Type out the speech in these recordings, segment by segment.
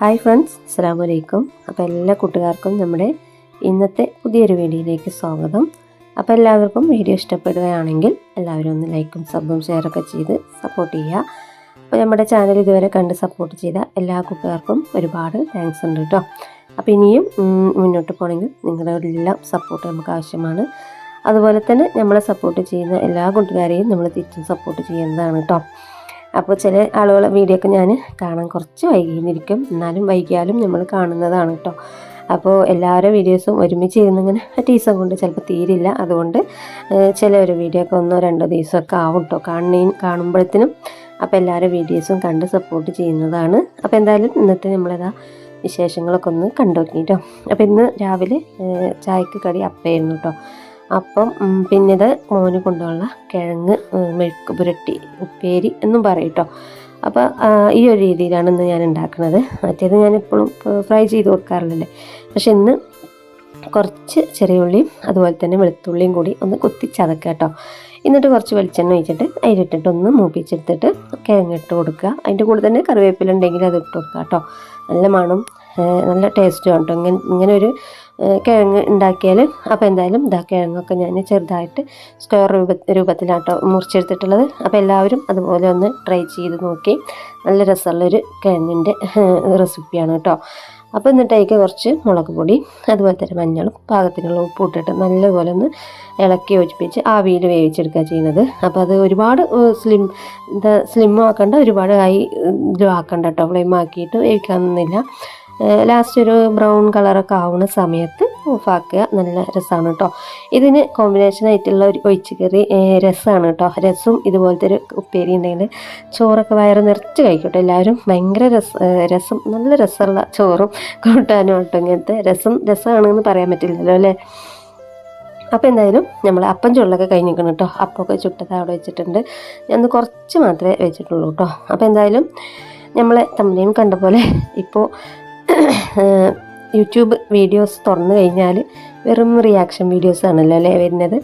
Hi friends അസ്സാം വലൈക്കും അപ്പോൾ എല്ലാ കൂട്ടുകാർക്കും നമ്മുടെ ഇന്നത്തെ പുതിയൊരു വീഡിയോയിലേക്ക് സ്വാഗതം. അപ്പോൾ എല്ലാവർക്കും വീഡിയോ ഇഷ്ടപ്പെടുകയാണെങ്കിൽ എല്ലാവരും ഒന്ന് ലൈക്കും സബും ഷെയറൊക്കെ ചെയ്ത് സപ്പോർട്ട് ചെയ്യുക. അപ്പോൾ നമ്മുടെ ചാനൽ ഇതുവരെ കണ്ട് സപ്പോർട്ട് ചെയ്ത എല്ലാ കൂട്ടുകാർക്കും ഒരുപാട് താങ്ക്സ് ഉണ്ട് കേട്ടോ അപ്പോൾ ഇനിയും മുന്നോട്ട് പോകണമെങ്കിൽ നിങ്ങളുടെ എല്ലാം സപ്പോർട്ട് നമുക്ക് ആവശ്യമാണ്. അതുപോലെ തന്നെ നമ്മളെ സപ്പോർട്ട് ചെയ്യുന്ന എല്ലാ കൂട്ടുകാരെയും നമ്മൾ തിരിച്ചും സപ്പോർട്ട് ചെയ്യുന്നതാണ് കേട്ടോ അപ്പോൾ ചില ആളുകളെ വീഡിയോ ഒക്കെ ഞാൻ കാണാൻ കുറച്ച് വൈകിയിരിക്കും എന്നാലും വൈകിയാലും നമ്മൾ കാണുന്നതാണ് കേട്ടോ അപ്പോൾ എല്ലാവരുടെ വീഡിയോസും ഒരുമിച്ച് ഇരുന്നിങ്ങനെ ടീസം കൊണ്ട് ചിലപ്പോൾ തീരില്ല. അതുകൊണ്ട് ചില ഒരു വീഡിയോ ഒക്കെ ഒന്നോ രണ്ടോ ദിവസമൊക്കെ ആവും കേട്ടോ കാണുന്ന കാണുമ്പോഴത്തേനും. അപ്പോൾ എല്ലാവരുടെ വീഡിയോസും കണ്ട് സപ്പോർട്ട് ചെയ്യുന്നതാണ്. അപ്പോൾ എന്തായാലും ഇന്നത്തെ നമ്മളേതാ വിശേഷങ്ങളൊക്കെ ഒന്ന് കണ്ടു നോക്കി കേട്ടോ അപ്പോൾ ഇന്ന് രാവിലെ ചായക്ക് കടി അപ്പയായിരുന്നു കേട്ടോ അപ്പം പിന്നെ ഇത് മോന് കൊണ്ടുള്ള കിഴങ്ങ് മെഴുക്ക് പുരട്ടി ഉപ്പേരി എന്നും പറയും കേട്ടോ അപ്പോൾ ഈ ഒരു രീതിയിലാണ് ഇന്ന് ഞാൻ ഉണ്ടാക്കുന്നത് മറ്റേത് ഞാൻ എപ്പോഴും ഫ്രൈ ചെയ്ത് കൊടുക്കാറില്ലല്ലേ. പക്ഷെ ഇന്ന് കുറച്ച് ചെറിയ ഉള്ളിയും അതുപോലെ തന്നെ വെളുത്തുള്ളിയും കൂടി ഒന്ന് കുത്തിച്ചതക്കുക കേട്ടോ എന്നിട്ട് കുറച്ച് വെളിച്ചെണ്ണ ഒഴിച്ചിട്ട് അതിലിട്ടിട്ട് ഒന്ന് മൂപ്പിച്ചെടുത്തിട്ട് കിഴങ്ങിട്ട് കൊടുക്കുക. അതിന്റെ കൂടെ തന്നെ കറിവേപ്പില ഉണ്ടെങ്കിൽ അത് ഇട്ട് കൊടുക്കുക കേട്ടോ നല്ല മണം നല്ല ടേസ്റ്റും കേട്ടോ ഇങ്ങനെ ഇങ്ങനെ ഒരു കിഴങ്ങ് ഉണ്ടാക്കിയാൽ അപ്പോൾ എന്തായാലും ഇതാ കിഴങ്ങൊക്കെ ഞാൻ ചെറുതായിട്ട് സ്ക്വയർ രൂപ രൂപത്തിലാട്ടോ മുറിച്ചെടുത്തിട്ടുള്ളത്. അപ്പോൾ എല്ലാവരും അതുപോലെ ഒന്ന് ട്രൈ ചെയ്ത് നോക്കി. നല്ല രസമുള്ളൊരു കിഴങ്ങിന്റെ റെസിപ്പിയാണ് കേട്ടോ. അപ്പോൾ എന്നിട്ട് അതിലേക്ക് കുറച്ച് മുളക് പൊടി അതുപോലെ തന്നെ മഞ്ഞളും പാകത്തിനുള്ള ഉപ്പ് ഇട്ടിട്ട് നല്ലപോലെ ഒന്ന് ഇളക്കി യോജിപ്പിച്ച് ആവിയിൽ വേവിച്ചെടുക്കുക ചെയ്യുന്നത്. അപ്പോൾ അത് ഒരുപാട് സ്ലിം എന്താ സ്ലിം ആക്കണ്ട ഒരുപാട് ആയി ഇതും ആക്കണ്ട കേട്ടോ. ഫ്ലെയിം ആക്കിയിട്ട് വേവിക്കാനൊന്നുമില്ല ലാസ്റ്റ് ഒരു ബ്രൗൺ കളറൊക്കെ ആവുന്ന സമയത്ത് ഓഫാക്കുക നല്ല രസമാണ് കേട്ടോ ഇതിന് കോമ്പിനേഷൻ ആയിട്ടുള്ള ഒരു ഒഴിച്ചുകറി രസമാണ് കേട്ടോ രസവും ഇതുപോലത്തെ ഒരു ഉപ്പേരി ഉണ്ടെങ്കിൽ ചോറൊക്കെ വയറ് നിറച്ച് കഴിക്കട്ടെ എല്ലാവരും ഭയങ്കര രസ രസം നല്ല രസമുള്ള ചോറും കൂട്ടാനും കേട്ടോ ഇങ്ങനത്തെ. രസം രസമാണെന്ന് പറയാൻ പറ്റില്ലല്ലോ അല്ലേ? അപ്പോൾ എന്തായാലും നമ്മൾ അപ്പം ചുള്ളൊക്കെ കഴിഞ്ഞ് നിൽക്കണം കേട്ടോ അപ്പമൊക്കെ ചുട്ടത് അവിടെ വെച്ചിട്ടുണ്ട്. ഞാൻ കുറച്ച് മാത്രമേ വെച്ചിട്ടുള്ളൂ കേട്ടോ അപ്പോൾ എന്തായാലും നമ്മളെ തമ്മിലും കണ്ട പോലെ ഇപ്പോൾ യൂട്യൂബ് വീഡിയോസ് തുറന്നു കഴിഞ്ഞാൽ വെറും റിയാക്ഷൻ വീഡിയോസ് ആണല്ലോ അല്ലേ വരുന്നത്?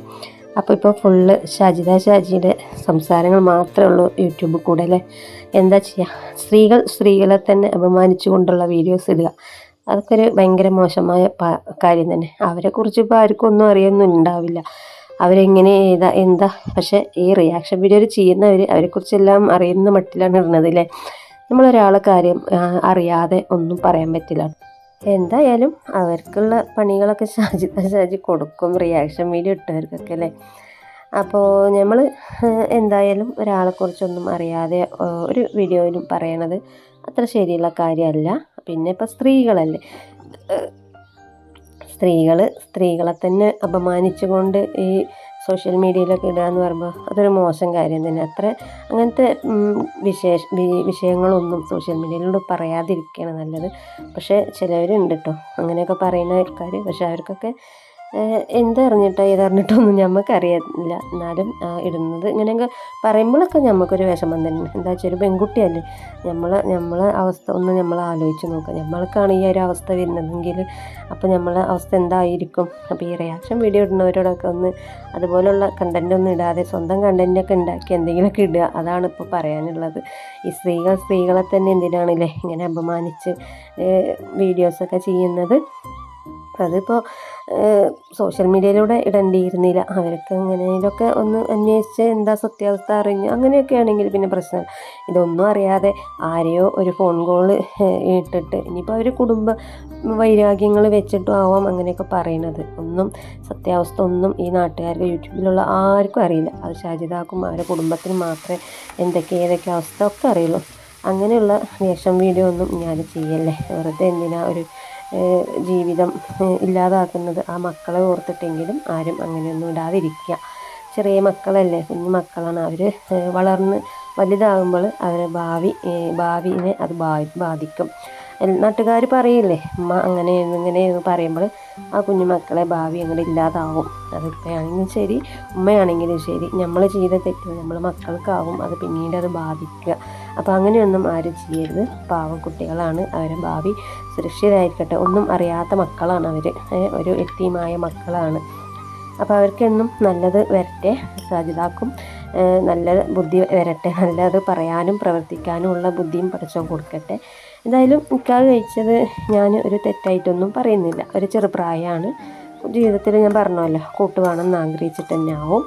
അപ്പോൾ ഇപ്പോൾ ഫുള്ള് ഷാജിദ ഷാജിയുടെ സംസാരങ്ങൾ മാത്രമേ ഉള്ളൂ യൂട്യൂബിൽ കൂടെ അല്ലേ? എന്താ ചെയ്യുക സ്ത്രീകൾ സ്ത്രീകളെ തന്നെ അപമാനിച്ചു കൊണ്ടുള്ള വീഡിയോസ് ഇടുക. അതൊക്കെ ഒരു ഭയങ്കര മോശമായ കാര്യം തന്നെ. അവരെക്കുറിച്ച് ഇപ്പോൾ ആർക്കും ഒന്നും അറിയൊന്നും ഉണ്ടാവില്ല. അവരെങ്ങനെ ഏതാ എന്താ? പക്ഷേ ഈ റിയാക്ഷൻ വീഡിയോ ചെയ്യുന്നവർ അവരെക്കുറിച്ചെല്ലാം അറിയുന്ന മട്ടിലാണ് ഇടുന്നത് അല്ലേ? നമ്മളൊരാളെ കാര്യം അറിയാതെ ഒന്നും പറയാൻ പറ്റില്ല. എന്തായാലും അവർക്കുള്ള പണികളൊക്കെ ഷാജി ഷാജി കൊടുക്കും റിയാക്ഷൻ വീഡിയോ ഇട്ടവർക്കൊക്കെ അല്ലേ? അപ്പോൾ നമ്മൾ എന്തായാലും ഒരാളെക്കുറിച്ചൊന്നും അറിയാതെ ഒരു വീഡിയോയിലും പറയണത് അത്ര ശരിയുള്ള കാര്യമല്ല. പിന്നെ ഇപ്പോൾ സ്ത്രീകളല്ലേ? സ്ത്രീകൾ സ്ത്രീകളെ തന്നെ അപമാനിച്ചുകൊണ്ട് ഈ സോഷ്യൽ മീഡിയയിലൊക്കെ ഇടുക എന്ന് പറയുമ്പോൾ അതൊരു മോശം കാര്യം തന്നെ. അത്ര അങ്ങനത്തെ വിശേഷ വിഷയങ്ങളൊന്നും സോഷ്യൽ മീഡിയയിലൂടെ പറയാതിരിക്കുകയാണ് നല്ലത്. പക്ഷേ ചിലവരുണ്ട് കേട്ടോ അങ്ങനെയൊക്കെ പറയുന്ന ആൾക്കാർ പക്ഷേ അവർക്കൊക്കെ എന്തറിഞ്ഞിട്ടോ ഏതറിഞ്ഞിട്ടൊന്നും ഞമ്മക്കറിയില്ല എന്നാലും ഇടുന്നത് ഇങ്ങനെയൊക്കെ പറയുമ്പോഴൊക്കെ ഞമ്മക്കൊരു വിഷമം തന്നെ. എന്താ വെച്ചാൽ ഒരു പെൺകുട്ടിയല്ലേ. നമ്മൾ നമ്മളെ അവസ്ഥ ഒന്ന് നമ്മൾ ആലോചിച്ച് നോക്കാം. നമ്മൾക്കാണ് ഈ ഒരു അവസ്ഥ വരുന്നതെങ്കിൽ അപ്പോൾ നമ്മളെ അവസ്ഥ എന്തായിരിക്കും? അപ്പോൾ ഈ റിയാക്ഷൻ വീഡിയോ ഇടുന്നവരോടൊക്കെ ഒന്ന് അതുപോലുള്ള കണ്ടന്റ് ഒന്നും ഇടാതെ സ്വന്തം കണ്ടന്റൊക്കെ ഉണ്ടാക്കി എന്തെങ്കിലുമൊക്കെ ഇടുക. അതാണ് ഇപ്പോൾ പറയാനുള്ളത്. ഈ സ്ത്രീകൾ സ്ത്രീകളെ തന്നെ എന്തിനാണല്ലേ ഇങ്ങനെ അപമാനിച്ച് വീഡിയോസൊക്കെ ചെയ്യുന്നത്? അതിപ്പോൾ സോഷ്യൽ മീഡിയയിലൂടെ ഇടേണ്ടിയിരുന്നില്ല. അവർക്ക് എങ്ങനെയൊക്കെ ഒന്ന് അന്വേഷിച്ച് എന്താ സത്യാവസ്ഥ അറിഞ്ഞ് അങ്ങനെയൊക്കെ ആണെങ്കിൽ പിന്നെ പ്രശ്നം. ഇതൊന്നും അറിയാതെ ആരെയോ ഒരു ഫോൺ കോൾ ഇട്ടിട്ട് ഇനിയിപ്പോൾ അവർ കുടുംബ വൈരാഗ്യങ്ങൾ വെച്ചിട്ടും ആവാം അങ്ങനെയൊക്കെ പറയണത്. ഒന്നും സത്യാവസ്ഥ ഒന്നും ഈ നാട്ടുകാർക്ക് യൂട്യൂബിലുള്ള ആർക്കും അറിയില്ല. അത് ഷാജിദാക്കും അവരുടെ കുടുംബത്തിന് മാത്രമേ എന്തൊക്കെ ഏതൊക്കെ അവസ്ഥ ഒക്കെ അറിയുള്ളൂ. അങ്ങനെയുള്ള വേഷം വീഡിയോ ഒന്നും ഞാൻ ചെയ്യല്ലേ. വെറുതെ എന്തിനാ ഒരു ജീവിതം ഇല്ലാതാക്കുന്നത് ആ മക്കളെ ഓർത്തിട്ടെങ്കിലും ആരും അങ്ങനെയൊന്നും ഇടാതിരിക്കുക. ചെറിയ മക്കളല്ലേ കുഞ്ഞു മക്കളാണ്. അവർ വളർന്ന് വലുതാകുമ്പോൾ അവരെ ഭാവി ഭാവിനെ അത് ബാധിക്കും. നാട്ടുകാർ പറയില്ലേ ഉമ്മ അങ്ങനെയായിരുന്നു ഇങ്ങനെയെന്ന് പറയുമ്പോൾ ആ കുഞ്ഞു മക്കളെ ഭാവി അങ്ങനെ ഇല്ലാതാവും. അത് ഉപ്പയാണെങ്കിലും ശരി ഉമ്മയാണെങ്കിലും ശരി. നമ്മൾ ചെയ്ത തെറ്റ് നമ്മൾ മക്കൾക്കാവും. അത് പിന്നീട് അത് ബാധിക്കുക. അപ്പോൾ അങ്ങനെയൊന്നും ആരും ചെയ്യരുത്. പാവം കുട്ടികളാണ് അവരെ ഭാവി സുരക്ഷിതരായിരിക്കട്ടെ. ഒന്നും അറിയാത്ത മക്കളാണ് അവർ ഒരു എത്തിയുമായ മക്കളാണ്. അപ്പോൾ അവർക്കെന്നും നല്ലത് വരട്ടെ. സജിതാക്കും നല്ല ബുദ്ധി വരട്ടെ. നല്ലത് പറയാനും പ്രവർത്തിക്കാനും ഉള്ള ബുദ്ധിയും പഠിച്ചോ കൊടുക്കട്ടെ. എന്തായാലും നിക്കാഹ് കഴിച്ചത് ഞാൻ ഒരു തെറ്റായിട്ടൊന്നും പറയുന്നില്ല. ഒരു ചെറുപ്രായമാണ് ജീവിതത്തിൽ ഞാൻ പറഞ്ഞല്ലോ കൂട്ടുവാണെന്ന് ആഗ്രഹിച്ചിട്ട് തന്നെ ആവും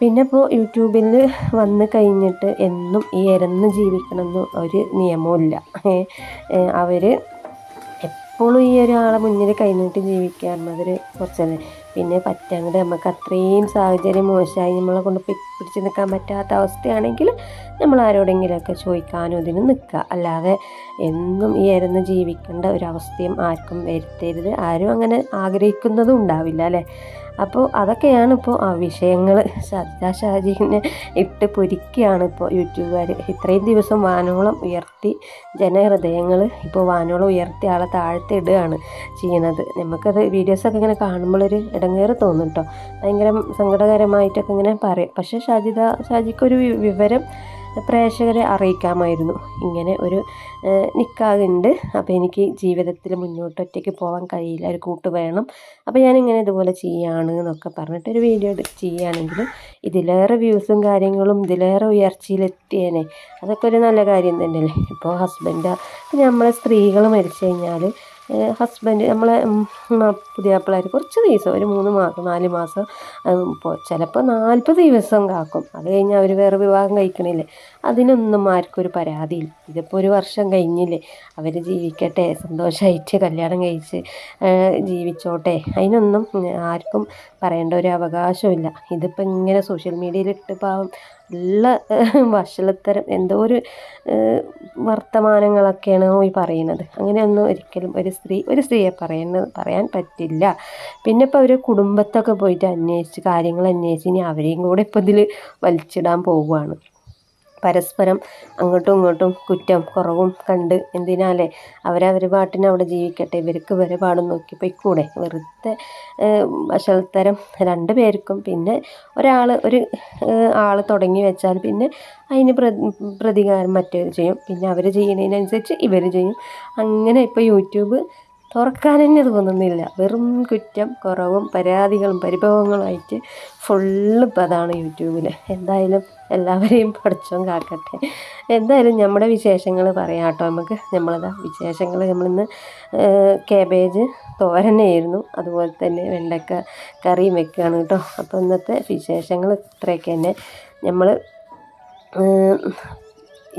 പിന്നെ ഇപ്പോൾ യൂട്യൂബിൽ വന്നു കഴിഞ്ഞിട്ട് എന്നും ഈ ഇരന്ന് ജീവിക്കണമെന്ന് ഒരു നിയമവും അവർ എപ്പോഴും ഈ ഒരാളെ മുന്നിൽ കൈനീട്ടി ജീവിക്കുക കുറച്ചത് പിന്നെ പറ്റങ്ങട് നമുക്ക് അത്രയും സാഹചര്യം മോശമായി നമ്മളെ കൊണ്ട് പിടിച്ച് നിൽക്കാൻ പറ്റാത്ത അവസ്ഥയാണെങ്കിൽ നമ്മൾ ആരോടെങ്കിലുമൊക്കെ ചോദിക്കാനും ഇതിന് നിൽക്കുക അല്ലാതെ എന്നും ഈ ഇരന്ന് ജീവിക്കേണ്ട ഒരവസ്ഥയും ആർക്കും വരുത്തരുത്. ആരും അങ്ങനെ ആഗ്രഹിക്കുന്നതും ഉണ്ടാവില്ല അല്ലേ? അപ്പോൾ അതൊക്കെയാണ് ഇപ്പോൾ ആ വിഷയങ്ങൾ ശ്രദ്ധ ഷാജിനെ ഇട്ട് പൊരിക്കുകയാണ് ഇപ്പോൾ യൂട്യൂബുകാർ ഇത്രയും ദിവസം വാനോളം ഉയർത്തി ജനഹൃദയങ്ങൾ ഇപ്പോൾ വാനോളം ഉയർത്തി ആളെ താഴ്ത്തി ഇടുകയാണ് ചെയ്യുന്നത്. നമുക്കത് വീഡിയോസൊക്കെ ഇങ്ങനെ കാണുമ്പോഴൊരു ഇടങ്ങേറ് തോന്നും കേട്ടോ ഭയങ്കര സങ്കടകരമായിട്ടൊക്കെ ഇങ്ങനെ പറയും. പക്ഷേ ഷാജിത ഷാജിക്കൊരു വിവരം പ്രേക്ഷകരെ അറിയിക്കാമായിരുന്നു. ഇങ്ങനെ ഒരു നിക്കാകുണ്ട് അപ്പോൾ എനിക്ക് ജീവിതത്തിൽ മുന്നോട്ട് ഒറ്റയ്ക്ക് പോകാൻ കഴിയില്ല. ഒരു കൂട്ട് വേണം. അപ്പോൾ ഞാനിങ്ങനെ ഇതുപോലെ ചെയ്യാണ് എന്നൊക്കെ പറഞ്ഞിട്ട് ഒരു വീഡിയോ ചെയ്യുകയാണെങ്കിൽ ഇതിലേറെ വ്യൂസും കാര്യങ്ങളും ഇതിലേറെ ഉയർച്ചയിലെത്തിയേനെ. അതൊക്കെ ഒരു നല്ല കാര്യം തന്നെയല്ലേ? ഇപ്പോൾ ഹസ്ബൻഡ് നമ്മളെ സ്ത്രീകൾ മരിച്ചു കഴിഞ്ഞാൽ ഹസ്ബൻഡ് നമ്മളെ പുതിയ പുതിയാപ്പിളാർ കുറച്ച് ദിവസം ഒരു മൂന്ന് മാസം നാല് മാസം ചിലപ്പോൾ നാൽപ്പത് ദിവസം കാക്കും. അത് കഴിഞ്ഞാൽ അവർ വേറെ വിവാഹം കഴിക്കണില്ലേ? അതിനൊന്നും ആർക്കും ഒരു പരാതിയില്ല. ഇതിപ്പോൾ ഒരു വർഷം കഴിഞ്ഞില്ലേ? അവർ ജീവിക്കട്ടെ സന്തോഷമായിട്ട് കല്യാണം കഴിച്ച് ജീവിച്ചോട്ടെ. അതിനൊന്നും ആർക്കും പറയേണ്ട ഒരു അവകാശമില്ല. ഇതിപ്പോൾ ഇങ്ങനെ സോഷ്യൽ മീഡിയയിലിട്ട് പാവം നല്ല വഷളത്തരം എന്തോ ഒരു വർത്തമാനങ്ങളൊക്കെയാണ് ഈ പറയുന്നത്. അങ്ങനെയൊന്നും ഒരിക്കലും ഒരു സ്ത്രീ ഒരു സ്ത്രീയെ പറയുന്നത് പറയാൻ പറ്റില്ല. പിന്നെ ഇപ്പോൾ അവർ കുടുംബത്തൊക്കെ പോയിട്ട് അന്വേഷിച്ച് കാര്യങ്ങൾ അന്വേഷിച്ച് ഇനി അവരെയും കൂടെ ഇപ്പോൾ ഇതിൽ വലിച്ചിടാൻ പോവുകയാണ്. പരസ്പരം അങ്ങോട്ടും ഇങ്ങോട്ടും കുറ്റം കുറവും കണ്ട് എന്തിനാലേ അവരവർ പാട്ടിന് അവിടെ ജീവിക്കട്ടെ ഇവർക്ക് വരെ പാടും നോക്കി പോയിക്കൂടെ. വെറുതെ വഷളത്തരം രണ്ട് പേർക്കും പിന്നെ ഒരാൾ ഒരു ആൾ തുടങ്ങി വെച്ചാൽ പിന്നെ അതിന് പ്രതികാരം മറ്റേത് ചെയ്യും. പിന്നെ അവർ ചെയ്യുന്നതിനനുസരിച്ച് ഇവർ ചെയ്യും. അങ്ങനെ ഇപ്പോൾ യൂട്യൂബ് തുറക്കാൻ തന്നെ തോന്നുന്നില്ല വെറും കുറ്റം കുറവും പരാതികളും പരിഭവങ്ങളുമായിട്ട് ഫുള്ള് ഇപ്പം അതാണ് യൂട്യൂബിൽ എന്തായാലും എല്ലാവരെയും പഠിച്ചോൻ കാക്കട്ടെ. എന്തായാലും നമ്മുടെ വിശേഷങ്ങൾ പറയാം കേട്ടോ നമുക്ക്. നമ്മളതാ വിശേഷങ്ങൾ നമ്മളിന്ന് കേബേജ് തോരനായിരുന്നു അതുപോലെ തന്നെ വെണ്ടക്ക കറിയും വെക്കുകയാണ് കേട്ടോ. അപ്പോൾ ഇന്നത്തെ വിശേഷങ്ങൾ ഇത്രയൊക്കെ തന്നെ. നമ്മൾ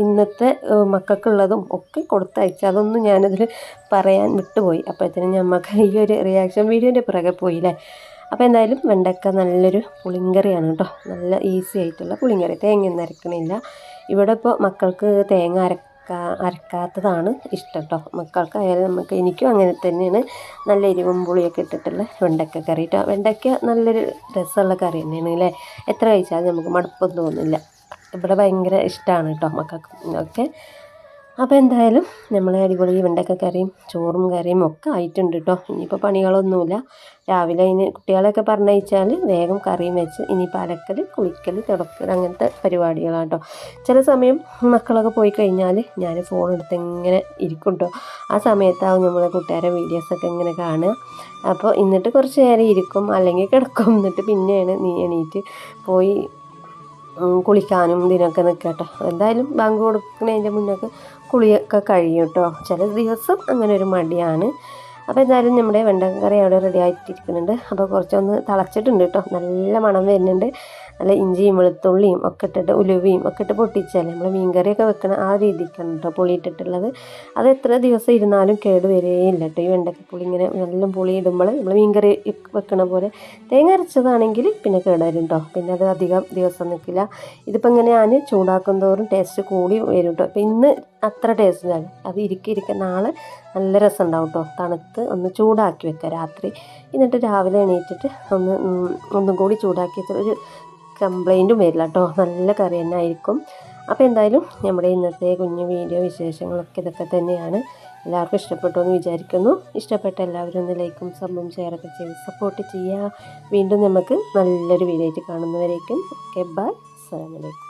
ഇന്നത്തെ മക്കൾക്കുള്ളതും ഒക്കെ കൊടുത്തയച്ചു. അതൊന്നും ഞാനതിൽ പറയാൻ വിട്ടുപോയി. അപ്പോഴത്തേനും ഞമ്മക്ക് ഈ ഒരു റിയാക്ഷൻ വീഡിയോന്റെ പിറകെ പോയില്ലേ? അപ്പോൾ എന്തായാലും വെണ്ടക്ക നല്ലൊരു പുളിങ്കറിയാണ് കേട്ടോ നല്ല ഈസി ആയിട്ടുള്ള പുളിങ്കറി. തേങ്ങയൊന്നും അരക്കണില്ല. ഇവിടെ ഇപ്പോൾ മക്കൾക്ക് തേങ്ങ അരക്ക അരക്കാത്തതാണ് ഇഷ്ടം കേട്ടോ മക്കൾക്കായാലും നമുക്ക് എനിക്കും അങ്ങനെ തന്നെയാണ്. നല്ല എരിവും പുളിയൊക്കെ ഇട്ടിട്ടുള്ള വെണ്ടക്ക കറി കേട്ടോ വെണ്ടയ്ക്ക നല്ലൊരു രസമുള്ള കറി തന്നെയാണ് അല്ലേ എത്ര കഴിച്ചാലും നമുക്ക് മടുപ്പൊന്നും തോന്നില്ല. ഇവിടെ ഭയങ്കര ഇഷ്ടമാണ് കേട്ടോ മക്കൾക്ക് ഒക്കെ അപ്പോൾ എന്തായാലും നമ്മൾ അടിപൊളി വെണ്ടക്ക കറിയും ചോറും കറിയും ഒക്കെ ആയിട്ടുണ്ട് കേട്ടോ ഇനിയിപ്പോൾ പണികളൊന്നുമില്ല. രാവിലെ ഇനി കുട്ടികളെയൊക്കെ പറഞ്ഞയച്ചാൽ വേഗം കറിയും വെച്ച് ഇനിയിപ്പോൾ അലക്കൽ കുളിക്കൽ കിടക്കൽ അങ്ങനത്തെ പരിപാടികളാണ് കേട്ടോ ചില സമയം മക്കളൊക്കെ പോയി കഴിഞ്ഞാൽ ഞാൻ ഫോൺ എടുത്ത് ഇങ്ങനെ ഇരിക്കും ആ സമയത്താവും നമ്മളെ കൂട്ടുകാരെ വീഡിയോസൊക്കെ ഇങ്ങനെ കാണുക. അപ്പോൾ എന്നിട്ട് കുറച്ച് നേരം ഇരിക്കും അല്ലെങ്കിൽ കിടക്കും. എന്നിട്ട് പിന്നെയാണ് നീ എണീറ്റ് പോയി കുളിക്കാനും ഇതിനൊക്കെ നിൽക്കട്ടോ. എന്തായാലും ബാങ്ക് കൊടുക്കുന്നതിന്റെ മുന്നൊക്കെ കുളിയൊക്കെ കഴിയും കേട്ടോ ചില ദിവസം അങ്ങനെ ഒരു മടിയാണ്. അപ്പോൾ എന്തായാലും നമ്മുടെ വെണ്ടക്കറി അവിടെ റെഡി ആയിട്ടിരിക്കുന്നുണ്ട്. അപ്പോൾ കുറച്ചൊന്ന് തിളച്ചിട്ടുണ്ട് കേട്ടോ നല്ല മണം വരുന്നുണ്ട്. നല്ല ഇഞ്ചിയും വെളുത്തുള്ളിയും ഒക്കെ ഇട്ടിട്ട് ഉലുവയും ഒക്കെ ഇട്ട് പൊട്ടിച്ചാലേ നമ്മൾ മീൻകറിയൊക്കെ വെക്കണ ആ രീതിക്കാണ് കേട്ടോ പുളി ഇട്ടിട്ടുള്ളത്. അത് എത്ര ദിവസം ഇരുന്നാലും കേട് വരികയില്ല കേട്ടോ ഈ വെണ്ടക്കപ്പുളി ഇങ്ങനെ നല്ല പുളി ഇടുമ്പോൾ നമ്മൾ മീൻകറി വെക്കണ പോലെ തേങ്ങ അരച്ചതാണെങ്കിൽ പിന്നെ കേടുവരും കേട്ടോ പിന്നെ അത് അധികം ദിവസം നിൽക്കില്ല ഇതിപ്പോൾ ഇങ്ങനെ ഞാൻ ചൂടാക്കും തോറും ടേസ്റ്റ് കൂടി വരും കേട്ടോ അപ്പോൾ ഇന്ന് അത്ര ആണ് അത് ഇരിക്കി ഇരിക്കുന്ന ആൾ നല്ല രസം ഉണ്ടാവും കേട്ടോ തണുത്ത് ഒന്ന് ചൂടാക്കി വെക്കുക രാത്രി. എന്നിട്ട് രാവിലെ എണീറ്റിട്ട് ഒന്ന് ഒന്നും കൂടി ചൂടാക്കി വെച്ചാൽ ഒരു കംപ്ലൈന്റും വരില്ല കേട്ടോ നല്ല കറി തന്നെ ആയിരിക്കും. അപ്പോൾ എന്തായാലും നമ്മുടെ ഇന്നത്തെ കുഞ്ഞു വീഡിയോ വിശേഷങ്ങളൊക്കെ ഇതൊക്കെ തന്നെയാണ്. എല്ലാവർക്കും ഇഷ്ടപ്പെട്ടു എന്ന് വിചാരിക്കുന്നു. ഇഷ്ടപ്പെട്ട എല്ലാവരും ഒന്ന് ലൈക്കും സബും ഷെയറൊക്കെ ചെയ്ത് സപ്പോർട്ട് ചെയ്യുക. വീണ്ടും നമുക്ക് നല്ലൊരു വീഡിയോ ആയിട്ട് കാണുന്നവരേക്കും. ഓക്കെ ബൈ അസ്സാം വലൈക്കും